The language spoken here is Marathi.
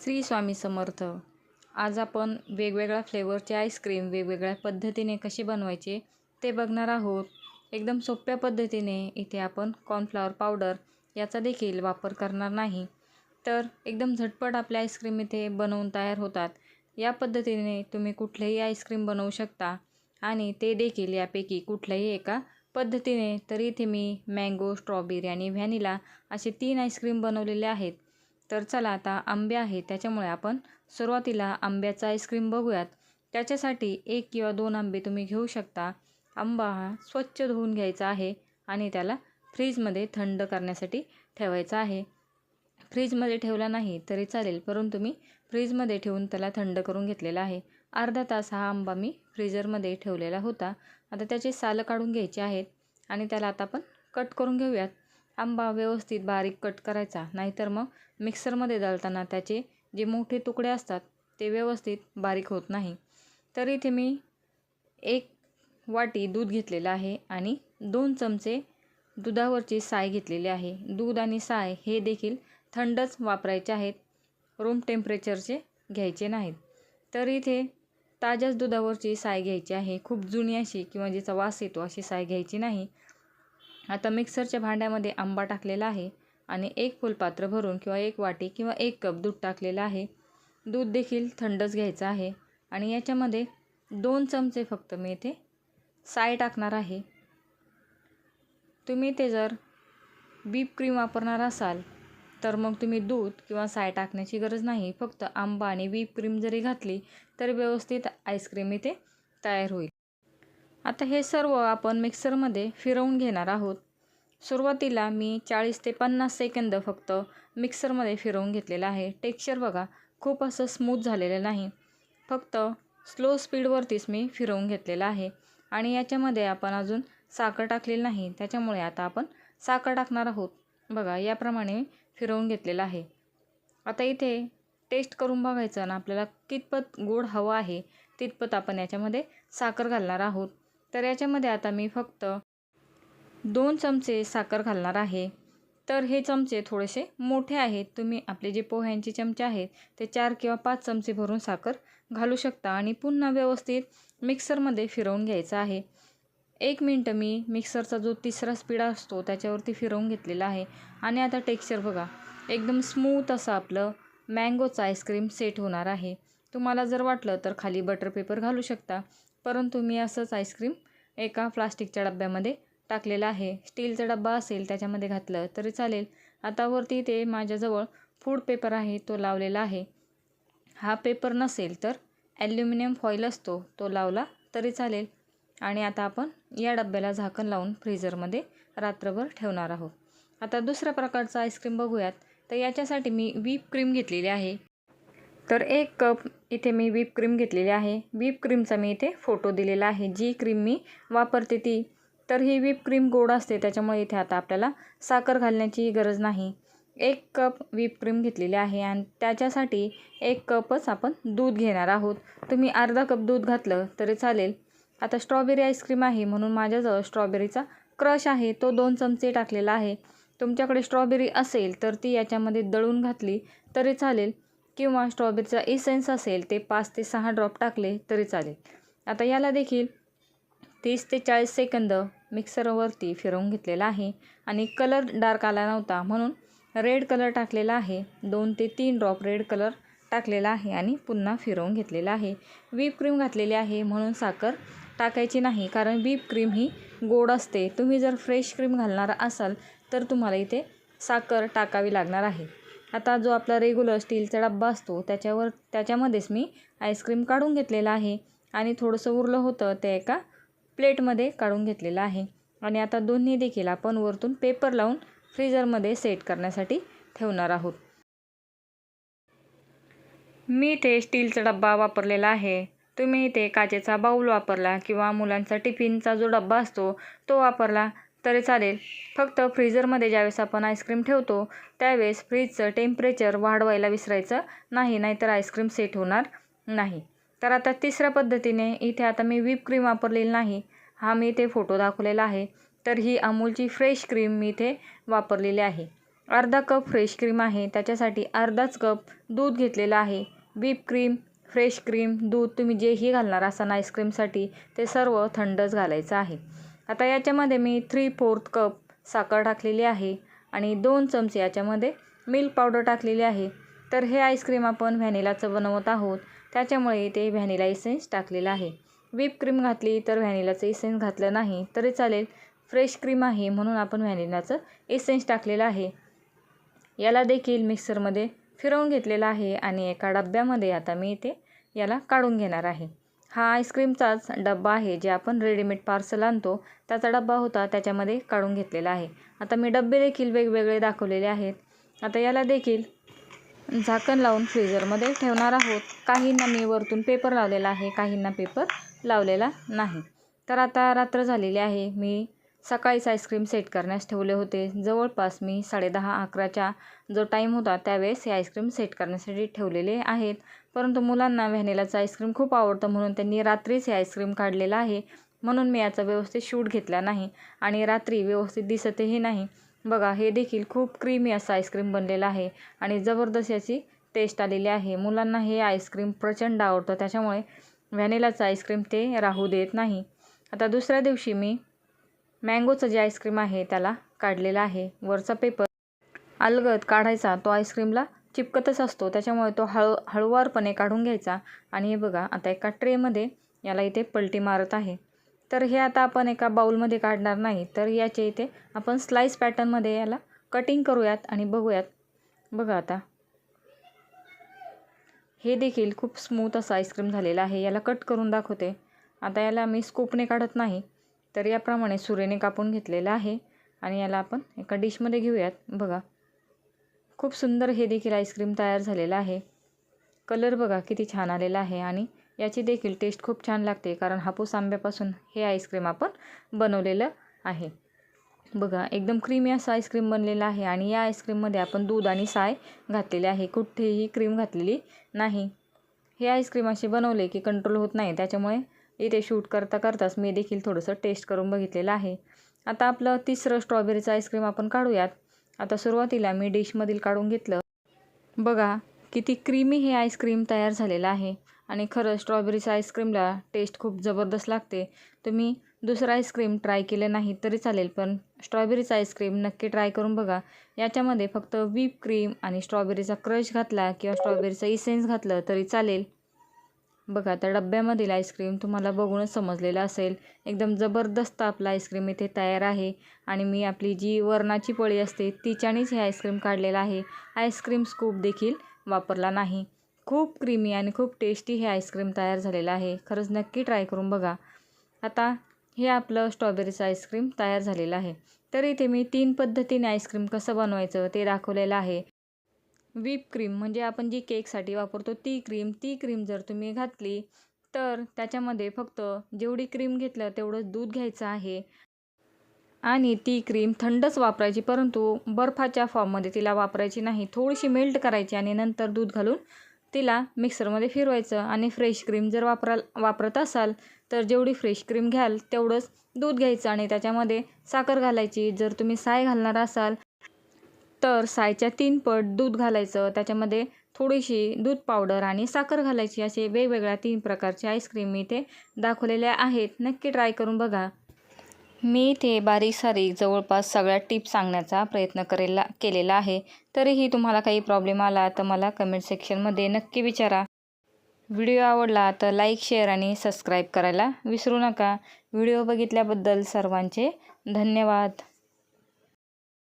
श्री स्वामी समर्थ. आज आपण वेगवेगळ्या फ्लेवरचे आईस्क्रीम वेगवेगळ्या पद्धतीने कशी बनवायचे ते बघणार आहोत. एकदम सोप्या पद्धतीने इथे आपण कॉर्नफ्लॉवर पावडर याचा देखील वापर करणार नाही. तर एकदम झटपट आपले आईस्क्रीम इथे बनवून तयार होतात. या पद्धतीने तुम्ही कुठलेही आईस्क्रीम बनवू शकता आणि ते देखील यापैकी कुठल्याही एका पद्धतीने. तर इथे मी मँगो स्ट्रॉबेरी आणि व्हॅनिला असे तीन आईस्क्रीम बनवलेले आहेत. तर चला आता आंबे आहे त्याच्यामुळे आपण सुरुवातीला आंब्याचा आईस्क्रीम बघूयात. त्याच्यासाठी एक किंवा दोन आंबे तुम्ही घेऊ शकता. आंबा हा स्वच्छ धुवून घ्यायचा आहे आणि त्याला फ्रीजमध्ये थंड करण्यासाठी ठेवायचा आहे. फ्रीजमध्ये ठेवला नाही तरी चालेल परंतु मी फ्रीजमध्ये ठेवून त्याला थंड करून घेतलेला आहे. अर्धा तास हा आंबा मी फ्रीजरमध्ये ठेवलेला होता. आता त्याचे सालं काढून घ्यायचे आहेत आणि त्याला आता आपण कट करून घेऊयात. आंबा व्यवस्थित बारीक कट करायचा. नाहीतर मग मिक्सरमध्ये दळताना त्याचे जे मोठे तुकडे असतात ते व्यवस्थित बारीक होत नाही. तर इथे मी एक वाटी दूध घेतलेलं आहे आणि दोन चमचे दुधावरची साय घेतलेली आहे. दूध आणि साय हे देखील थंडच वापरायचे आहेत. रूम टेम्परेचरचे घ्यायचे नाहीत. तर इथे ताज्याच दुधावरची साय घ्यायची आहे. खूप जुनी अशी किंवा जिचा वास येतो अशी साय घ्यायची नाही. आता मिक्सरच्या भांड्यामध्ये आंबा टाकलेला आहे आणि एक फुलपात्र भरून किंवा एक वाटी किंवा एक कप दूध टाकलेलं आहे. दूध देखील थंडच घ्यायचं आहे आणि याच्यामध्ये दोन चमचे फक्त मी इथे साय टाकणार आहे. तुम्ही ते जर बीप क्रीम वापरणार असाल तर मग तुम्ही दूध किंवा साय टाकण्याची गरज नाही. फक्त आंबा आणि बीप क्रीम जरी घातली तर व्यवस्थित आईस्क्रीम इथे तयार होईल. आता हे सर्व आपण मिक्सरमध्ये फिरवून घेणार आहोत. सुरुवातीला मी चाळीस ते पन्नास सेकंद फक्त मिक्सरमध्ये फिरवून घेतलेलं आहे. टेक्स्चर बघा खूप असं स्मूथ झालेलं नाही. फक्त स्लो स्पीडवरतीच मी फिरवून घेतलेलं आहे. आणि याच्यामध्ये आपण अजून साखर टाकलेली नाही. त्याच्यामुळे आता आपण साखर टाकणार आहोत. बघा याप्रमाणे फिरवून घेतलेलं आहे. आता इथे टेस्ट करून बघायचं ना आपल्याला कितपत गोड हवं आहे तितपत आपण याच्यामध्ये साखर घालणार आहोत. तर याच्यामध्ये आता मी फक्त दोन चमचे साखर घालणार आहे. तर हे चमचे थोडेसे मोठे आहेत. तुम्ही आपले जे पोह्यांचे चमचे आहेत ते चार किंवा पाच चमचे भरून साखर घालू शकता आणि पुन्हा व्यवस्थित मिक्सरमध्ये फिरवून घ्यायचं आहे. एक मिनटं मी मिक्सरचा जो तिसरा स्पीड असतो त्याच्यावरती फिरवून घेतलेला आहे. आणि आता टेक्स्चर बघा. एकदम स्मूथ असं आपलं मँगोचं आईस्क्रीम सेट होणार आहे. तुम्हाला जर वाटलं तर खाली बटर पेपर घालू शकता. परंतु मी असंच आईस्क्रीम एका प्लास्टिकच्या डब्यामध्ये टाकलेला आहे. स्टीलचा डब्बा असेल त्याच्यामध्ये घातलं तरी चालेल. आता वरती ते माझ्याजवळ फूड पेपर आहे तो लावलेला आहे. हा पेपर नसेल तर ॲल्युमिनियम फॉईल असतो तो लावला तरी चालेल. आणि आता आपण या डब्याला झाकण लावून फ्रीझरमध्ये रात्रभर ठेवणार आहोत. आता दुसऱ्या प्रकारचा आईस्क्रीम बघूयात. तर याच्यासाठी मी व्हीप क्रीम घेतलेली आहे. तर एक कप इथे मी व्हीप क्रीम घेतलेली आहे. व्हीप क्रीमचा मी इथे फोटो दिलेला आहे. जी क्रीम मी वापरते ती. तर ही व्हीप क्रीम गोड असते त्याच्यामुळे इथे आता आपल्याला साखर घालण्याची गरज नाही. एक कप व्हीप क्रीम घेतलेली आहे आणि त्याच्यासाठी एक कपच आपण दूध घेणार आहोत. तुम्ही अर्धा कप दूध घातलं तरी चालेल. आता स्ट्रॉबेरी आईस्क्रीम आहे म्हणून माझ्याजवळ स्ट्रॉबेरीचा क्रश आहे. तो दोन चमचे टाकलेला आहे. तुमच्याकडे स्ट्रॉबेरी असेल तर ती याच्यामध्ये दळून घातली तरी चालेल. किंवा स्ट्रॉबेरीचा इसेन्स असेल ते पाच ते सहा ड्रॉप टाकले तरी चालेल. आता याला देखील तीस ते चाळीस सेकंद मिक्सरवरती फिरवून घेतलेला आहे आणि कलर डार्क आला नव्हता म्हणून रेड कलर टाकलेला आहे. दोन ते तीन ड्रॉप रेड कलर टाकलेला आहे आणि पुन्हा फिरवून घेतलेला आहे. व्हीप क्रीम घातलेली आहे म्हणून साखर टाकायची नाही कारण व्हीप क्रीम ही गोड असते. तुम्ही जर फ्रेश क्रीम घालणार असाल तर तुम्हाला इथे साखर टाकावी लागणार आहे. आता जो आपला रेग्युलर स्टीलचा डब्बा असतो त्याच्यावर त्याच्यामध्येच मी आईस्क्रीम काढून घेतलेला आहे. आणि थोडंसं उरलं होतं ते एका प्लेटमध्ये काढून घेतलेलं आहे. आणि आता दोन्ही देखील आपण वरतून पेपर लावून फ्रीजरमध्ये सेट करण्यासाठी ठेवणार आहोत. मी इथे स्टीलचा डब्बा वापरलेला आहे. तुम्ही इथे काचेचा बाऊल वापरला किंवा मुलांचा टिफिनचा जो डब्बा असतो तो वापरला. तरी चालेल. फक्त फ्रीजरमध्ये ज्यावेळेस आपण आईस्क्रीम ठेवतो त्यावेळेस फ्रीजचं टेम्परेचर वाढवायला विसरायचं नाही नाहीतर आईस्क्रीम सेट होणार नाही. तर आता तिसऱ्या पद्धतीने इथे आता मी व्हीप क्रीम वापरलेली नाही हा मी इथे फोटो दाखवलेला आहे. तर ही अमूलची फ्रेश क्रीम मी इथे वापरलेली आहे. अर्धा कप फ्रेश क्रीम आहे त्याच्यासाठी अर्धाच कप दूध घेतलेलं आहे. व्हीप क्रीम फ्रेश क्रीम दूध तुम्ही जेही घालणार असाल आईस्क्रीमसाठी ते सर्व थंडच घालायचं आहे. आता याच्यामध्ये मी थ्री फोर्थ कप साखर टाकलेली आहे आणि दोन चमचे याच्यामध्ये मिल्क पावडर टाकलेली आहे. तर हे आईस्क्रीम आपण व्हॅनिलाचं बनवत आहोत. त्याच्यामुळे ते व्हॅनिला इसेन्स टाकलेलं आहे. व्हीप क्रीम घातली तर व्हॅनिलाचं इसेन्स घातलं नाही तरी चालेल. फ्रेश क्रीम आहे म्हणून आपण व्हॅनिलाचं इसेन्स टाकलेलं आहे. याला देखील मिक्सरमध्ये फिरवून घेतलेलं आहे आणि एका डब्यामध्ये आता मी ते याला काढून घेणार आहे. हा आईस्क्रीमचाच डब्बा आहे जे आपण रेडीमेड पार्सल आणतो. त्याचा डब्बा होता त्याच्यामध्ये काढून घेतलेला आहे. आता मी डब्बे देखील वेगवेगळे दाखवलेले आहेत. आता याला देखील झाकण लावून फ्रीजरमध्ये ठेवणार आहोत. काहींना मी वरतून पेपर लावलेला आहे काहींना पेपर लावलेला नाही. तर आता रात्र झालेली आहे. मी सकाळीच आईस्क्रीम सेट करण्यास ठेवले होते. जवळपास मी साडेदहा अकराच्या जो टाईम होता त्यावेळेस हे आईस्क्रीम सेट करण्यासाठी ठेवलेले आहेत. परंतु मुलांना व्हॅनिलाचं आईस्क्रीम खूप आवडतं म्हणून त्यांनी रात्रीच हे आईस्क्रीम काढलेलं आहे. म्हणून मी याचा व्यवस्थित शूट घेतला नाही आणि रात्री व्यवस्थित दिसतही नाही. बघा हे देखील खूप क्रीमी असं आईस्क्रीम बनलेलं आहे आणि जबरदस्त याची टेस्ट आलेली आहे. मुलांना हे आईस्क्रीम प्रचंड आवडतं त्याच्यामुळे व्हॅनिलाचं आईस्क्रीम ते राहू देत नाही. आता दुसऱ्या दिवशी मी मँगोचं जे आईस्क्रीम आहे त्याला काढलेलं आहे. वरचा पेपर अलगद काढायचा तो आईस्क्रीमला चिपकतच असतो. त्याच्यामुळे तो हळू हळुवारपणे काढून घ्यायचा. आणि हे बघा आता एका ट्रेमध्ये याला इथे पलटी मारत आहे. तर हे आता आपण एका बाऊलमध्ये काढणार नाही. तर याचे इथे आपण स्लाईस पॅटर्नमध्ये याला कटिंग करूयात आणि बघूयात. बघा आता. हे देखील खूप स्मूथ असं आईस्क्रीम झालेलं आहे. याला कट करून दाखवते. आता याला मी स्कूपने काढत नाही. तर याप्रमाणे सुरेने कापून घेतलेलं आहे. आणि याला आपण एका डिशमध्ये घेऊयात. बघा. खूप सुंदर हे देखील आईस्क्रीम तयार झालेलं आहे. कलर बघा किती छान आलेला आहे आणि याची देखील टेस्ट खूप छान लागते कारण हापूस आंब्यापासून हे आईस्क्रीम आपण बनवलेलं आहे. बघा एकदम क्रीमी असं आईस्क्रीम बनलेलं आहे आणि या आईस्क्रीममध्ये आपण दूध आणि साय घातलेले आहे. कुठेही क्रीम घातलेली नाही. हे आईस्क्रीम असे बनवले की कंट्रोल होत नाही. त्याच्यामुळे इथे शूट करता करताच मी देखील थोडंसं टेस्ट करून बघितलेलं आहे. आता आपलं तिसरं स्ट्रॉबेरीचं आईस्क्रीम आपण काढूयात. आता सुरुवातीला मी डिशमधील काढून घेतलं. बघा किती क्रीमी हे आईस्क्रीम तयार झालेलं आहे. आणि खरं स्ट्रॉबेरीचं आईस्क्रीमला टेस्ट खूप जबरदस्त लागते. तुम्ही दुसरं आईस्क्रीम ट्राय केलं नाही तरी चालेल पण स्ट्रॉबेरीचं आईस्क्रीम नक्की ट्राय करून बघा. याच्यामध्ये फक्त व्हीप क्रीम आणि स्ट्रॉबेरीचा क्रश घातला किंवा स्ट्रॉबेरीचं इसेन्स घातलं तरी चालेल. बघा त्या डब्यामधील आईस्क्रीम तुम्हाला बघूनच समजलेलं असेल. एकदम जबरदस्त आपलं आईस्क्रीम इथे तयार आहे. आणि मी आपली जी वरणाची पळी असते तिच्यानेच हे आईस्क्रीम काढलेलं आहे. आईस्क्रीम स्कूप देखील वापरला नाही. खूप क्रीमी आणि खूप टेस्टी हे आईस्क्रीम तयार झालेलं आहे. खरंच नक्की ट्राय करून बघा. आता हे आपलं स्ट्रॉबेरीचं आईस्क्रीम तयार झालेलं आहे. तर इथे मी तीन पद्धतीने आईस्क्रीम कसं बनवायचं ते दाखवलेलं आहे. व्हीप क्रीम म्हणजे आपण जी केकसाठी वापरतो ती क्रीम ती क्रीम जर तुम्ही घातली तर त्याच्यामध्ये फक्त जेवढी क्रीम घेतलं तेवढंच दूध घ्यायचं आहे. आणि ती क्रीम थंडच वापरायची परंतु बर्फाच्या फॉर्ममध्ये तिला वापरायची नाही. थोडीशी मेल्ट करायची आणि नंतर दूध घालून तिला मिक्सरमध्ये फिरवायचं. आणि फ्रेश क्रीम जर वापरा वापरत असाल तर जेवढी फ्रेश क्रीम घ्याल तेवढंच दूध घ्यायचं. आणि त्याच्यामध्ये साखर घालायची. जर तुम्ही साय घालणार असाल तर सायच्या तीन पट दूध घालायचं. त्याच्यामध्ये थोडीशी दूध पावडर आणि साखर घालायची. असे वेगवेगळ्या तीन प्रकारचे आईस्क्रीम मी इथे दाखवलेल्या आहेत. नक्की ट्राय करून बघा. मी इथे बारीक सारीक जवळपास सगळ्या टिप्स सांगण्याचा प्रयत्न करेला केलेला आहे. तरीही तुम्हाला काही प्रॉब्लेम आला तर मला कमेंट सेक्शनमध्ये नक्की विचारा. व्हिडिओ आवडला तर लाईक शेअर आणि सबस्क्राईब करायला विसरू नका. व्हिडिओ बघितल्याबद्दल सर्वांचे धन्यवाद.